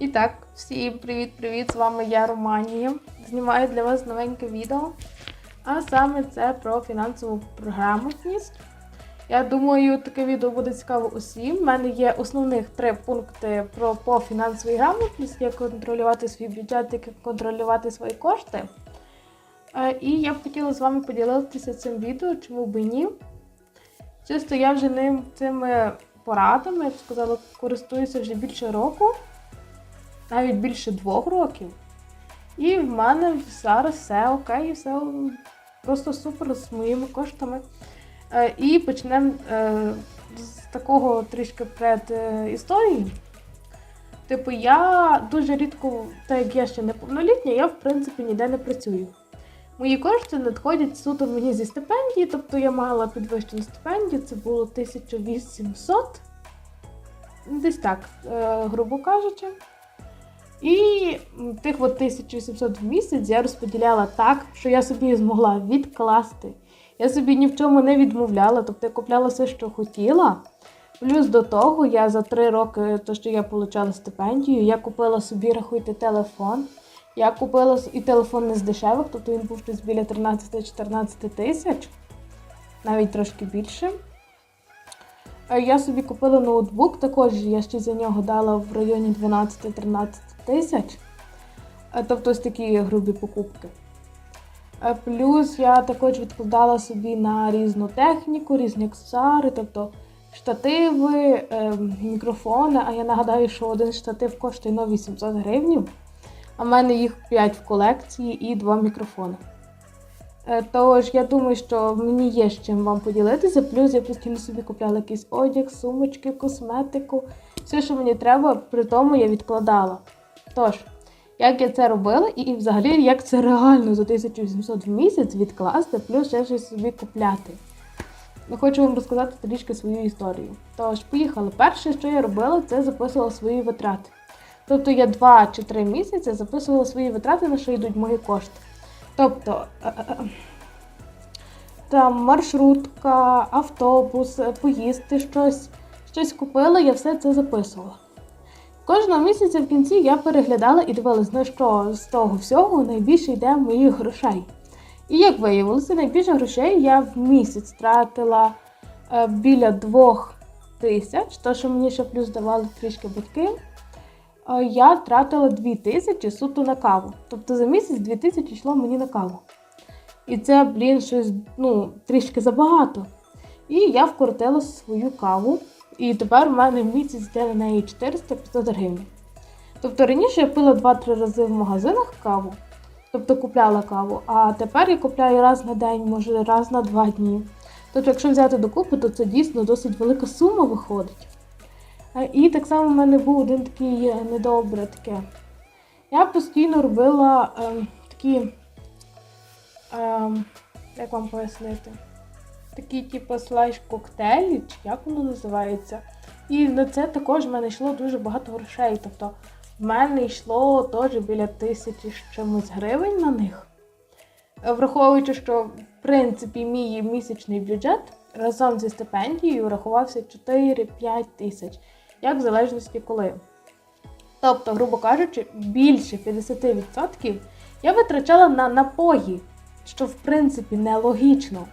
І так, всім привіт-привіт! З вами я Романія. Знімаю для вас новеньке відео. А саме це про фінансову грамотність. Я думаю, таке відео буде цікаво усім. У мене є основних три пункти про по фінансовій грамотності, як контролювати свій бюджет, як контролювати свої кошти. Е, І я б хотіла з вами поділитися цим відео, чому б і ні. Чисто я вже ним цими порадами, я б сказала, користуюся вже більше року, навіть більше двох років. І в мене зараз все окей, все просто супер з моїми коштами. Е, І почнемо е, з такого трішки пред е. Типу, я дуже рідко, так як я ще неповнолітня, я в принципі ніде не працюю. Мої кошти надходять суто мені зі стипендії, тобто я мала підвищену стипендію, це було 1800, десь так, грубо кажучи. І тих от 1800 в місяць я розподіляла так, що я собі змогла відкласти. Я собі ні в чому не відмовляла, тобто я купляла все, що хотіла. Плюс до того, я за три роки, то що я отримала стипендію, я купила собі, рахуйте, телефон. Я купила і телефон не з дешевих, тобто він був щось біля 13-14 тисяч, навіть трошки більше. Е, Я собі купила ноутбук, також я ще за нього дала в районі 12-13 тисяч. Е, Тобто ось такі грубі покупки. Е, Плюс я також відкладала собі на різну техніку, різні аксесуари, тобто штативи, е, мікрофони. А я нагадаю, що один штатив коштує на 800 гривень. А в мене їх 5 в колекції і 2 мікрофони. Е, Тож я думаю, що мені є з чим вам поділитися. Плюс я постійно собі купляла якийсь одяг, сумочки, косметику. Все, що мені треба, при тому я відкладала. Тож, як я це робила, і взагалі як це реально за 1800 в місяць відкласти, плюс ще щось собі купляти. Ну, хочу вам розказати трішки свою історію. Тож, поїхали. Перше, що я робила, це записувала свої витрати. Тобто я 2 чи 3 місяці записувала свої витрати, на що йдуть мої кошти. Тобто е, е, е, там маршрутка, автобус, поїсти щось, щось купила, я все це записувала. Кожного місяця в кінці я переглядала і дивилась, на що з того всього найбільше йде моїх грошей. І як виявилося, найбільше грошей я в місяць тратила е, біля двох тисяч, то що мені ще плюс давали трішки батьки. Е, Я тратила 2 тисячі суто на каву. Тобто за місяць 2 тисячі йшло мені на каву. І це, блін, щось ну, трішки забагато. І я вкоротила свою каву. І тепер в мене в місяць йде на неї 400-500 гривень. Тобто раніше я пила 2-3 рази в магазинах каву, тобто купляла каву, а тепер я купляю раз на день, може раз на два дні. Тобто, якщо взяти докупи, то це дійсно досить велика сума виходить. Е, І так само в мене був один такий е, недобре таке. Я постійно робила ем, такі, ем, як вам пояснити, такі типу слайш-коктейлі, чи як воно називається. І на це також в мене йшло дуже багато грошей. Тобто в мене йшло теж біля тисячі з чимось гривень на них. Враховуючи, що в принципі мій місячний бюджет разом зі стипендією рахувався 4-5 тисяч, як в залежності коли. Тобто, грубо кажучи, більше 50% я витрачала на напої, що в принципі нелогічно.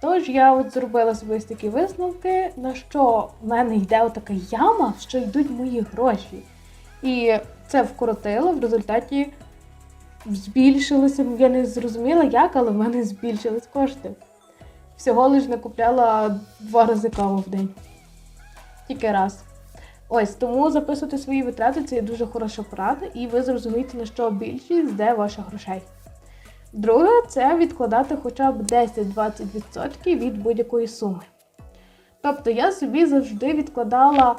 Тож я от зробила собі ось такі висновки, на що в мене йде отака яма, що йдуть мої гроші. І це вкоротило, в результаті збільшилося, я не зрозуміла як, але в мене збільшились кошти. Всього лиш не купляла два рази каву в день. Тільки раз. Ось тому записувати свої витрати це є дуже хороша порада, і ви зрозумієте, на що більшість йде ваших грошей. Друге, це відкладати хоча б 10-20% від будь-якої суми. Тобто я собі завжди відкладала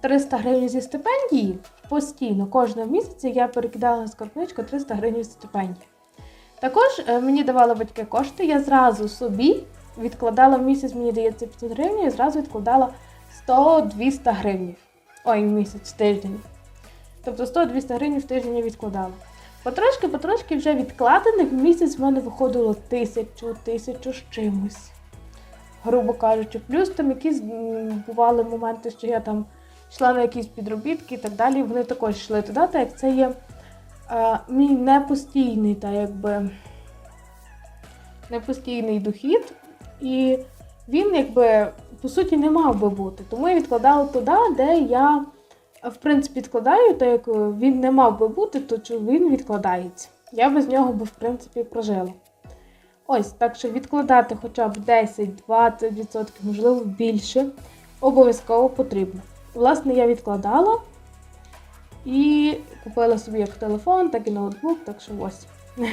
300 гривень зі стипендії постійно. Кожного місяця я перекидала на скарбничку 300 гривень зі стипендії. Також е, мені давали батьки кошти, я зразу собі відкладала в місяць, мені дається 500 гривень, і зразу відкладала 100-200 гривень. Ой, місяць, в тиждень. Тобто 100-200 гривень в тиждень я відкладала. Потрошки, потрошки вже відкладених в місяць в мене виходило тисячу, тисячу з чимось. Грубо кажучи, плюс там якісь бували моменти, що я там йшла на якісь підробітки і так далі. Вони також йшли туди, так як це є е, мій непостійний, та якби непостійний дохід. І він, якби, по суті, не мав би бути. Тому я відкладала туди, де я, в принципі, відкладаю, так як він не мав би бути, то він відкладається. Я без нього би, в принципі, прожила. Ось, так що відкладати хоча б 10-20%, можливо, більше, обов'язково потрібно. Власне, я відкладала і купила собі як телефон, так і ноутбук, так що ось.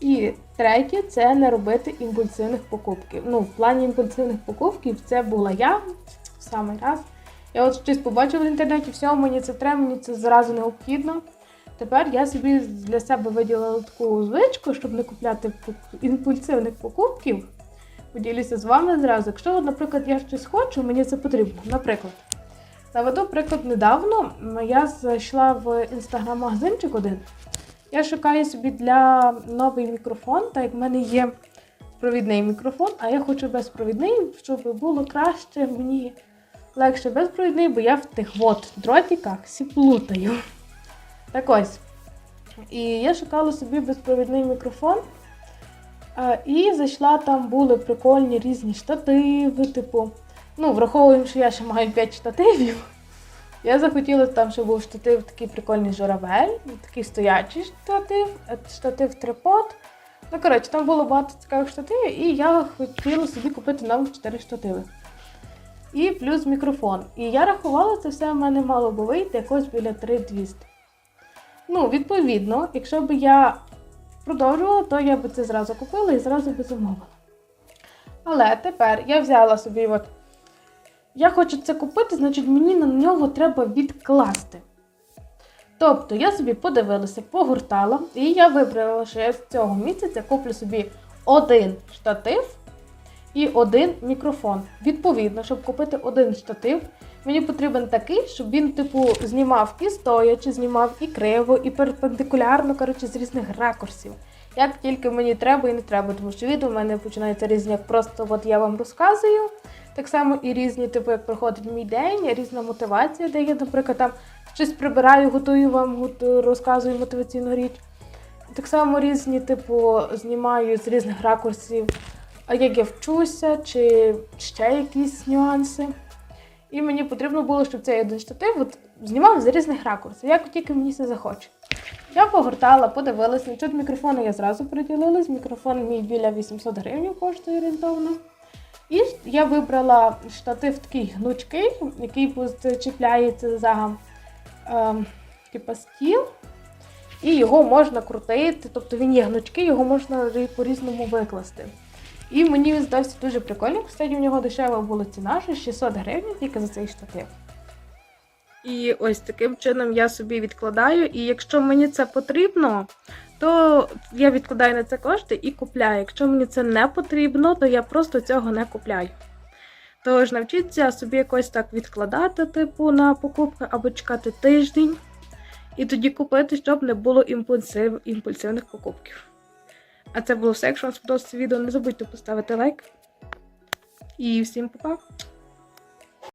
І третє це не робити імпульсивних покупків. Ну, в плані імпульсивних покупків це була я в самий раз. Я от щось побачила в інтернеті, все, мені це треба, мені це зразу необхідно. Тепер я собі для себе виділила таку звичку, щоб не купляти імпульсивних покупків. Поділюся з вами зразу. Якщо, наприклад, я щось хочу, мені це потрібно. Наприклад, наведу приклад недавно. Я зайшла в інстаграм-магазинчик один. Я шукаю собі для новий мікрофон, так як в мене є провідний мікрофон, а я хочу безпровідний, щоб було краще мені легше безпровідний, бо я в тих от дротиках всі. Так ось. І я шукала собі безпровідний мікрофон. І зайшла, там були прикольні різні штативи, типу. Ну, враховуємо, що я ще маю 5 штативів. Я захотіла там, щоб був штатив такий прикольний журавель, такий стоячий штатив, е, штатив трипод. Ну, коротше, там було багато цікавих штативів, і я хотіла собі купити нових 4 штативи. І плюс мікрофон. І я рахувала, це все в мене мало би вийти якось біля 3200. Ну, відповідно, якщо б я продовжувала, то я б це зразу купила і зразу би замовила. Але тепер я взяла собі, от, я хочу це купити, значить мені на нього треба відкласти. Тобто я собі подивилася, погортала, і я вибрала, що я з цього місяця куплю собі один штатив і один мікрофон. Відповідно, щоб купити один штатив, мені потрібен такий, щоб він, типу, знімав і стоячи, знімав і криво, і перпендикулярно, коротше, з різних ракурсів. Як тільки мені треба і не треба, тому що відео в мене починаються різні, як просто от я вам розказую. Так само і різні, типу, як проходить мій день, різна мотивація, де я, наприклад, там щось прибираю, готую вам, розказую мотиваційну річ. Так само різні, типу, знімаю з різних ракурсів, а як я вчуся, чи ще якісь нюанси. І мені потрібно було, щоб цей один штатив от, знімав з різних ракурсів, як тільки мені це захоче. Я погортала, подивилася. Тут мікрофони я зразу приділилась. Мікрофон мій біля 800 гривень коштує орієнтовно. І я вибрала штатив такий гнучкий, який чіпляється за ем, типа стіл. І його можна крутити, тобто він є гнучкий, його можна по-різному викласти. І мені здався дуже прикольним. Кстати, у нього дешева була ціна, що 600 гривень тільки за цей штатив. І ось таким чином я собі відкладаю. І якщо мені це потрібно, то я відкладаю на це кошти і купляю. Якщо мені це не потрібно, то я просто цього не купляю. Тож навчіться собі якось так відкладати, типу, на покупки або чекати тиждень. І тоді купити, щоб не було імпульсив, імпульсивних покупків. А це було все. Якщо вам сподобалося відео, не забудьте поставити лайк. І всім па-па!